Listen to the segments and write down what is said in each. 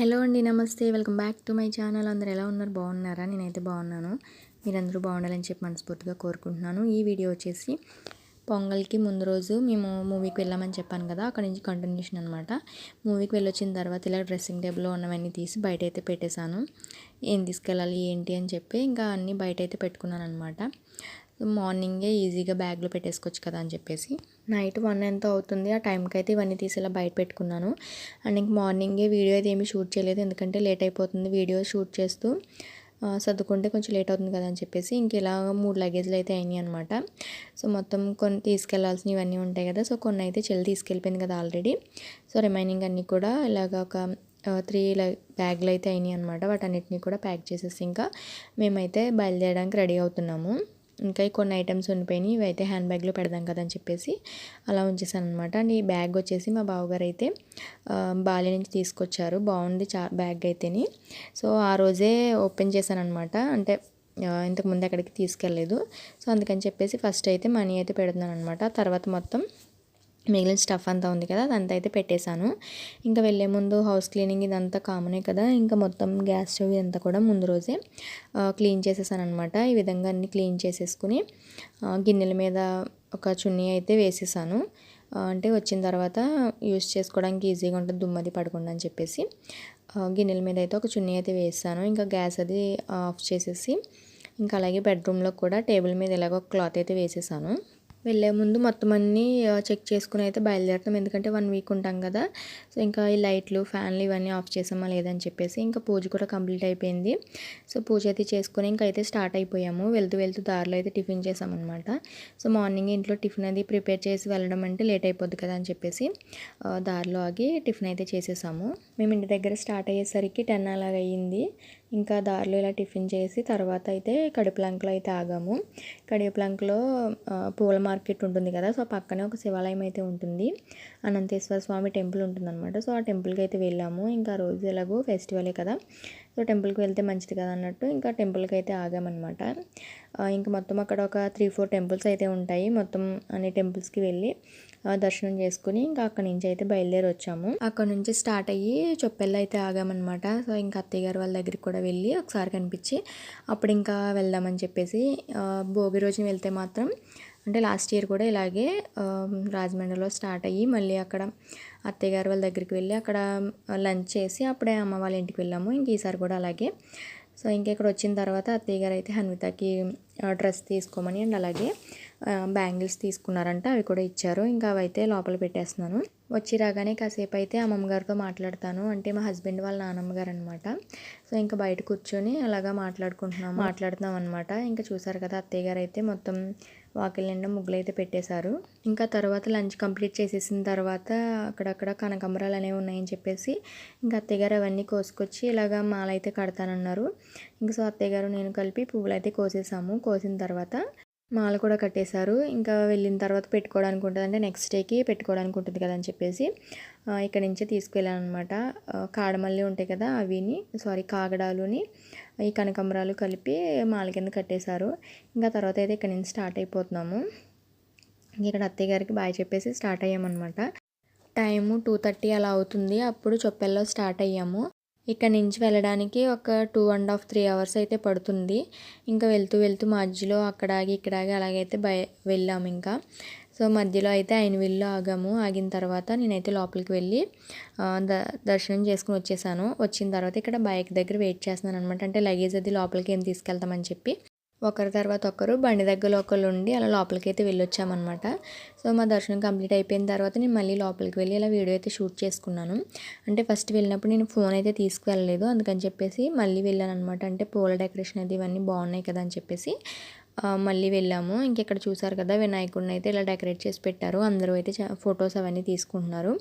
Hello అండి నమస్తే. Welcome back to my channel. అందరు ఎలా ఉన్నారు? బాగున్నారా? నేనైతే బాగున్నాను. మీరందరూ బాగుండాలని చెప్పి మనస్ఫూర్తిగా కోరుకుంటున్నాను. ఈ వీడియో వచ్చేసి పొంగల్కి ముందు రోజు మేము మూవీకి వెళ్ళామని చెప్పాను కదా అక్కడి నుంచి కంటిన్యూషన్ అనమాట మూవీకి వెళ్ళొచ్చిన తర్వాత ఇలా డ్రెస్సింగ్ టేబుల్లో ఉన్నవన్నీ తీసి బయట అయితే పెట్టేశాను. ఏం తీసుకెళ్ళాలి? ఏంటి? అని చెప్పి ఇంకా అన్నీ బయట అయితే పెట్టుకున్నాను అనమాట మార్నింగే ఈజీగా బ్యాగ్లో పెట్టేసుకోవచ్చు కదా అని చెప్పేసి. నైట్ వన్ ఎంత అవుతుంది. ఆ టైంకి అయితే ఇవన్నీ తీసి ఇలా బయట పెట్టుకున్నాను. అండ్ ఇంక మార్నింగే వీడియో అయితే ఏమీ షూట్ చేయలేదు. ఎందుకంటే లేట్ అయిపోతుంది వీడియో షూట్ చేస్తూ సర్దుకుంటే కొంచెం లేట్ అవుతుంది కదా అని చెప్పేసి ఇంక ఇలా మూడు లగేజ్లు అయితే అయినాయి అనమాట సో మొత్తం కొన్ని తీసుకెళ్ళాల్సినవి ఇవన్నీ ఉంటాయి కదా. సో కొన్ని అయితే చెల్లి తీసుకెళ్ళిపోయింది కదా ఆల్రెడీ. సో రిమైనింగ్ అన్నీ కూడా ఇలాగ ఒక త్రీ బ్యాగ్లు అయితే అయినాయి అనమాట వాటన్నిటిని కూడా ప్యాక్ చేసేసి ఇంకా మేమైతే బయలుదేరడానికి రెడీ అవుతున్నాము. ఇంకా కొన్ని ఐటమ్స్ ఉండిపోయినాయి. ఇవైతే హ్యాండ్ బ్యాగ్లో పెడదాం కదా అని చెప్పేసి అలా ఉంచేసాను అనమాట అండ్ ఈ బ్యాగ్ వచ్చేసి మా బావగారు అయితే బాలి నుంచి తీసుకొచ్చారు. బాగుంది చా బ్యాగ్ అయితేని. సో ఆ రోజే ఓపెన్ చేశాను అనమాట అంటే ఇంతకుముందు ఎక్కడికి తీసుకెళ్ళలేదు. సో అందుకని చెప్పేసి ఫస్ట్ అయితే మనీ అయితే పెడుతున్నాను అనమాట తర్వాత మొత్తం మిగిలిన స్టఫ్ అంతా ఉంది కదా అదంతా అయితే పెట్టేశాను. ఇంకా వెళ్ళే ముందు హౌస్ క్లీనింగ్ ఇదంతా కామనే కదా ఇంకా మొత్తం గ్యాస్ స్టవ్ ఇదంతా కూడా ముందు రోజే క్లీన్ చేసేసాను అనమాట ఈ విధంగా అన్ని క్లీన్ చేసేసుకుని గిన్నెల మీద ఒక చున్నీ అయితే వేసేసాను. అంటే వచ్చిన తర్వాత యూస్ చేసుకోవడానికి ఈజీగా ఉంటుంది దుమ్మది పడకుండా అని చెప్పేసి. గిన్నెల మీద అయితే ఒక చున్నీ అయితే వేసాను ఇంకా గ్యాస్ అది ఆఫ్ చేసేసి ఇంకా అలాగే బెడ్రూమ్లో కూడా టేబుల్ మీద ఇలాగ ఒక క్లాత్ అయితే వేసేసాను. వెళ్ళే ముందు మొత్తం అన్నీ చెక్ చేసుకుని అయితే బయలుదేరుతాం. ఎందుకంటే వన్ వీక్ ఉంటాం కదా. సో ఇంకా ఈ లైట్లు ఫ్యాన్లు ఇవన్నీ ఆఫ్ చేసామా లేదని చెప్పేసి ఇంకా పూజ కూడా కంప్లీట్ అయిపోయింది. సో పూజ అయితే చేసుకుని ఇంకా అయితే స్టార్ట్ అయిపోయాము. వెళ్తూ వెళ్తూ దారిలో అయితే టిఫిన్ చేసామన్నమాట. సో మార్నింగ్ ఇంట్లో టిఫిన్ అది ప్రిపేర్ చేసి వెళ్ళడం అంటే లేట్ అయిపోద్ది కదా అని చెప్పేసి దారిలో ఆగి టిఫిన్ అయితే చేసేసాము. మేము ఇంటి దగ్గర స్టార్ట్ అయ్యేసరికి టెన్ అలాగ అయ్యింది ఇంకా దారిలో ఇలా టిఫిన్ చేసి తర్వాత అయితే కడిపలంకలో అయితే ఆగాము. కడిపలంకలో పూల మార్కెట్ ఉంటుంది కదా సో పక్కనే ఒక శివాలయం అయితే ఉంటుంది. అనంతేశ్వర స్వామి టెంపుల్ ఉంటుందన్నమాట. సో ఆ టెంపుల్కి అయితే వెళ్ళాము. ఇంకా రోజు ఎలాగో ఫెస్టివలే కదా. సో టెంపుల్కి వెళ్తే మంచిది కదా అన్నట్టు ఇంకా టెంపుల్కి అయితే ఆగామన్నమాట. ఇంకా మొత్తం అక్కడ ఒక త్రీ ఫోర్ టెంపుల్స్ అయితే ఉంటాయి. మొత్తం అన్ని టెంపుల్స్కి వెళ్ళి దర్శనం చేసుకుని ఇంకా అక్కడి నుంచి అయితే బయలుదేరి వచ్చాము అక్కడ నుంచి స్టార్ట్ అయ్యి చొప్పెల్లో అయితే ఆగామన్నమాట. సో ఇంకా అత్తయ్య గారు వాళ్ళ దగ్గరికి కూడా వెళ్ళి ఒకసారి కనిపించి అప్పుడు ఇంకా వెళ్దామని చెప్పేసి భోగి రోజున వెళ్తే మాత్రం అంటే లాస్ట్ ఇయర్ కూడా ఇలాగే రాజమండ్రిలో స్టార్ట్ అయ్యి మళ్ళీ అక్కడ అత్తయ్య గారు వాళ్ళ దగ్గరికి వెళ్ళి అక్కడ లంచ్ చేసి అప్పుడే అమ్మ వాళ్ళ ఇంటికి వెళ్ళాము. ఇంక ఈసారి కూడా అలాగే. సో ఇంకా ఇక్కడ వచ్చిన తర్వాత అత్తయ్య గారు అయితే హన్వితకి డ్రెస్ తీసుకోమని అండ్ అలాగే బ్యాంగిల్స్ తీసుకున్నారంట అవి కూడా ఇచ్చారు. ఇంకా అవైతే లోపల పెట్టేస్తున్నాను. వచ్చి రాగానే కాసేపు అయితే అమ్మమ్మ గారితో మాట్లాడతాను. అంటే మా హస్బెండ్ వాళ్ళ నానమ్మ గారు అనమాట సో ఇంకా బయట కూర్చొని అలాగా మాట్లాడుకుంటున్నాం మాట్లాడుతున్నాం అనమాట ఇంకా చూసారు కదా అత్తయ్య గారు అయితే మొత్తం వాకిల్ నిండా ముగ్గులు అయితే పెట్టేశారు. ఇంకా తర్వాత లంచ్ కంప్లీట్ చేసేసిన తర్వాత అక్కడక్కడ కనకమరాలు అనేవి ఉన్నాయని చెప్పేసి ఇంకా అత్తయ్య గారు అవన్నీ కోసుకొచ్చి ఇలాగా మాలైతే కడతానన్నారు. ఇంకా సో అత్తయ్య గారు నేను కలిపి పువ్వులు అయితే కోసేసాము. కోసిన తర్వాత మాల కూడా కట్టేశారు. ఇంకా వెళ్ళిన తర్వాత పెట్టుకోవడానికి ఉంటుంది. అంటే నెక్స్ట్ డేకి పెట్టుకోవడానికి ఉంటుంది కదా అని చెప్పేసి ఇక్కడ నుంచే తీసుకెళ్ళాను అనమాట కాడమల్లి ఉంటాయి కదా అవిని సారీ కాగడాలుని ఈ కనకమరాలు కలిపి మాల కింద కట్టేశారు. ఇంకా తర్వాత అయితే ఇక్కడ నుంచి స్టార్ట్ అయిపోతున్నాము. ఇక్కడ అత్తయ్య గారికి బాయ్ చెప్పేసి స్టార్ట్ అయ్యామన్నమాట. టైము టూ థర్టీ అలా అవుతుంది. అప్పుడు చొప్పెల్లో స్టార్ట్ అయ్యాము. ఇక్కడ నుంచి వెళ్ళడానికి ఒక two and half three hours అయితే పడుతుంది. ఇంకా వెళ్తూ వెళ్తూ మధ్యలో అక్కడ ఆగి ఇక్కడ ఆగి అలాగైతే బయ వెళ్ళాము ఇంకా. సో మధ్యలో అయితే ఆయన వీళ్ళు ఆగాము. ఆగిన తర్వాత నేనైతే లోపలికి వెళ్ళి ద దర్శనం చేసుకుని వచ్చేసాను. వచ్చిన తర్వాత ఇక్కడ బైక్ దగ్గర వెయిట్ చేస్తున్నాను అనమాట అంటే లగేజ్ అది లోపలికి ఏం తీసుకెళ్తామని చెప్పి. ఒకరి తర్వాత ఒకరు బండి దగ్గర ఒకరు ఉండి అలా లోపలికి అయితే వెళ్ళొచ్చామన్నమాట. సో మా దర్శనం కంప్లీట్ అయిపోయిన తర్వాత నేను మళ్ళీ లోపలికి వెళ్ళి ఇలా వీడియో అయితే షూట్ చేసుకున్నాను. అంటే ఫస్ట్ వెళ్ళినప్పుడు నేను ఫోన్ అయితే తీసుకువెళ్ళలేదు. అందుకని చెప్పేసి మళ్ళీ వెళ్ళాను అనమాట అంటే పూల డెకరేషన్ అది ఇవన్నీ బాగున్నాయి కదా అని చెప్పేసి మళ్ళీ వెళ్ళాము. ఇంకెక్కడ చూసారు కదా వినాయకుడిని అయితే ఇలా డెకరేట్ చేసి పెట్టారు. అందరూ అయితే ఫొటోస్ అవన్నీ తీసుకుంటున్నారు.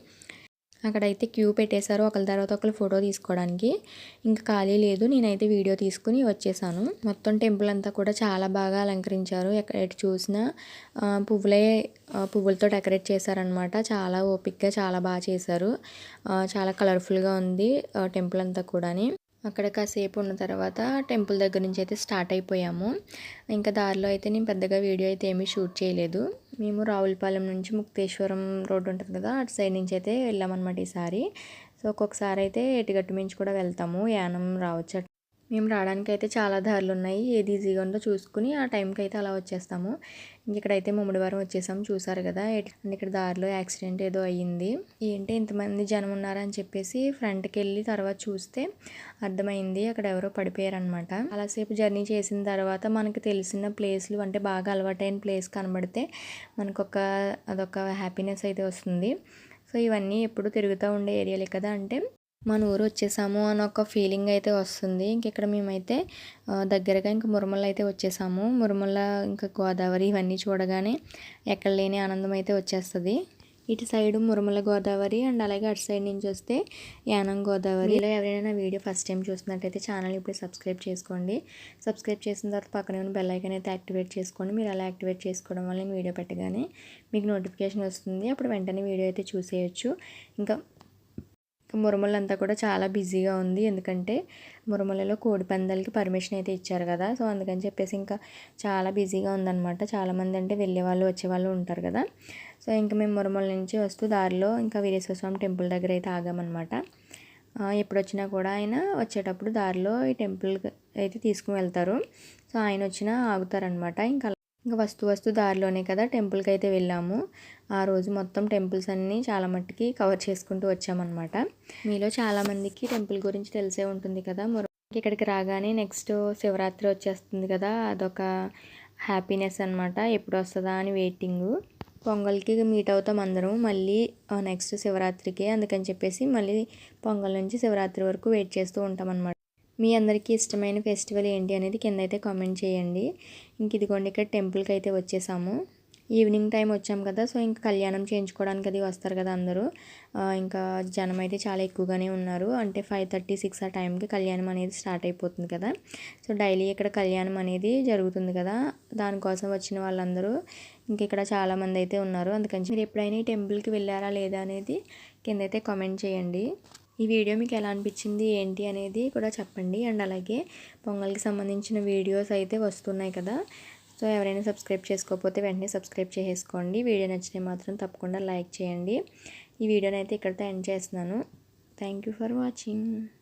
అక్కడైతే క్యూ పెట్టేశారు. ఒకరి తర్వాత ఒకరు ఫోటో తీసుకోవడానికి. ఇంకా ఖాళీ లేదు. నేనైతే వీడియో తీసుకుని వచ్చేసాను. మొత్తం టెంపుల్ అంతా కూడా చాలా బాగా అలంకరించారు. ఎక్కడ చూసినా పువ్వులే పువ్వులతో డెకరేట్ చేశారనమాట చాలా ఓపిక్గా చాలా బాగా చేశారు. చాలా కలర్ఫుల్గా ఉంది టెంపుల్ అంతా కూడాని. అక్కడ కాసేపు ఉన్న తర్వాత టెంపుల్ దగ్గర నుంచి అయితే స్టార్ట్ అయిపోయాము. ఇంకా దారిలో అయితే నేను పెద్దగా వీడియో అయితే ఏమీ షూట్ చేయలేదు. మేము రావులపాలెం నుంచి ముక్తేశ్వరం రోడ్డు ఉంటుంది కదా అటు సైడ్ నుంచి అయితే వెళ్ళామన్నమాట ఈసారి. సో ఒక్కొక్కసారి అయితే ఎటుగట్టు మించి కూడా వెళ్తాము. యానం రావచ్చు మేము రావడానికి అయితే చాలా దారులు ఉన్నాయి ఏది ఈజీగా ఉందో చూసుకుని ఆ టైంకి అయితే అలా వచ్చేస్తాము. ఇంక ఇక్కడైతే ముమ్మడివారం వచ్చేసాము చూసారు కదా ఇక్కడ దారిలో యాక్సిడెంట్ ఏదో అయ్యింది. ఏంటి ఇంతమంది జనం ఉన్నారని చెప్పేసి ఫ్రంట్కి వెళ్ళి తర్వాత చూస్తే అర్థమైంది. అక్కడ ఎవరో పడిపోయారనమాట అలాసేపు జర్నీ చేసిన తర్వాత మనకు తెలిసిన ప్లేస్లు అంటే బాగా అలవాటైన ప్లేస్ కనబడితే మనకు ఒక అదొక హ్యాపీనెస్ అయితే వస్తుంది. సో ఇవన్నీ ఎప్పుడు తిరుగుతూ ఉండే ఏరియాలే కదా అంటే మన ఊరు వచ్చేసాము అని ఒక ఫీలింగ్ అయితే వస్తుంది. ఇంక ఇక్కడ మేమైతే దగ్గరగా ఇంక మురుమల అయితే వచ్చేసాము. మురుమల ఇంకా గోదావరి ఇవన్నీ చూడగానే ఎక్కడ లేని ఆనందం అయితే వచ్చేస్తుంది. ఇటు సైడ్ మురుమల గోదావరి అండ్ అలాగే అటు సైడ్ నుంచి వస్తే యానం గోదావరి. ఇలా ఎవరైనా వీడియో ఫస్ట్ టైం చూస్తున్నట్టయితే ఛానల్ ఇప్పుడు సబ్స్క్రైబ్ చేసుకోండి. సబ్స్క్రైబ్ చేసిన తర్వాత పక్కనే ఉన్న బెల్ ఐకన్ అయితే యాక్టివేట్ చేసుకోండి. మీరు అలా యాక్టివేట్ చేసుకోవడం వల్ల వీడియో పెట్టగానే మీకు నోటిఫికేషన్ వస్తుంది. అప్పుడు వెంటనే వీడియో అయితే చూసేయచ్చు. ఇంకా మురమలంతా కూడా చాలా బిజీగా ఉంది. ఎందుకంటే మురమలలో కోడి పందాలకి పర్మిషన్ అయితే ఇచ్చారు కదా. సో అందుకని చెప్పేసి ఇంకా చాలా బిజీగా ఉందన్నమాట. చాలామంది అంటే వెళ్ళే వాళ్ళు వచ్చేవాళ్ళు ఉంటారు కదా. సో ఇంకా మేము మురమల నుంచి వస్తూ దారిలో ఇంకా వీరేశ్వర స్వామి టెంపుల్ దగ్గర అయితే ఆగామన్నమాట. ఎప్పుడు వచ్చినా కూడా ఆయన వచ్చేటప్పుడు దారిలో ఈ టెంపుల్ అయితే తీసుకుని వెళ్తారు సో ఆయన వచ్చినా ఆగుతారనమాట ఇంకా ఇంకా వస్తు వస్తు దారిలోనే కదా టెంపుల్కి అయితే వెళ్ళాము. ఆ రోజు మొత్తం టెంపుల్స్ అన్నీ చాలా మట్టుకి కవర్ చేసుకుంటూ వచ్చామన్నమాట. మీలో చాలామందికి టెంపుల్ గురించి తెలిసే ఉంటుంది కదా. ఇక్కడికి రాగానే నెక్స్ట్ శివరాత్రి వచ్చేస్తుంది కదా. అదొక హ్యాపీనెస్ అనమాట ఎప్పుడు వస్తుందా అని వెయిటింగ్. పొంగల్కి మీట్ అవుతాం అందరం. మళ్ళీ నెక్స్ట్ శివరాత్రికి అందుకని చెప్పేసి మళ్ళీ పొంగల్ నుంచి శివరాత్రి వరకు వెయిట్ చేస్తూ ఉంటాం అనమాట మీ అందరికీ ఇష్టమైన ఫెస్టివల్ ఏంటి అనేది కింద అయితే కామెంట్ చేయండి. ఇంక ఇదిగోండి ఇక్కడ టెంపుల్కి అయితే వచ్చేసాము. ఈవినింగ్ టైం వచ్చాం కదా సో ఇంకా కళ్యాణం చేయించుకోవడానికి అది వస్తారు కదా అందరూ. ఇంకా జనం అయితే చాలా ఎక్కువగానే ఉన్నారు. అంటే ఫైవ్ థర్టీ సిక్స్ ఆ టైంకి కళ్యాణం అనేది స్టార్ట్ అయిపోతుంది కదా. సో డైలీ ఇక్కడ కళ్యాణం అనేది జరుగుతుంది కదా. దానికోసం వచ్చిన వాళ్ళందరూ ఇంక ఇక్కడ చాలామంది అయితే ఉన్నారు. అందుకని మీరు ఎప్పుడైనా ఈ టెంపుల్కి వెళ్ళారా లేదా అనేది కింద అయితే కామెంట్ చేయండి. ఈ వీడియో మీకు ఎలా అనిపించింది ఏంటి అనేది కూడా చెప్పండి. అండ్ అలాగే పొంగల్కి సంబంధించిన వీడియోస్ అయితే వస్తున్నాయి కదా సో ఎవరైనా సబ్స్క్రైబ్ చేసుకోకపోతే వెంటనే సబ్స్క్రైబ్ చేసేసుకోండి. వీడియో నచ్చితే మాత్రం తప్పకుండా లైక్ చేయండి. ఈ వీడియోని అయితే ఇక్కడితో ఎండ్ చేస్తున్నాను. Thank for watching.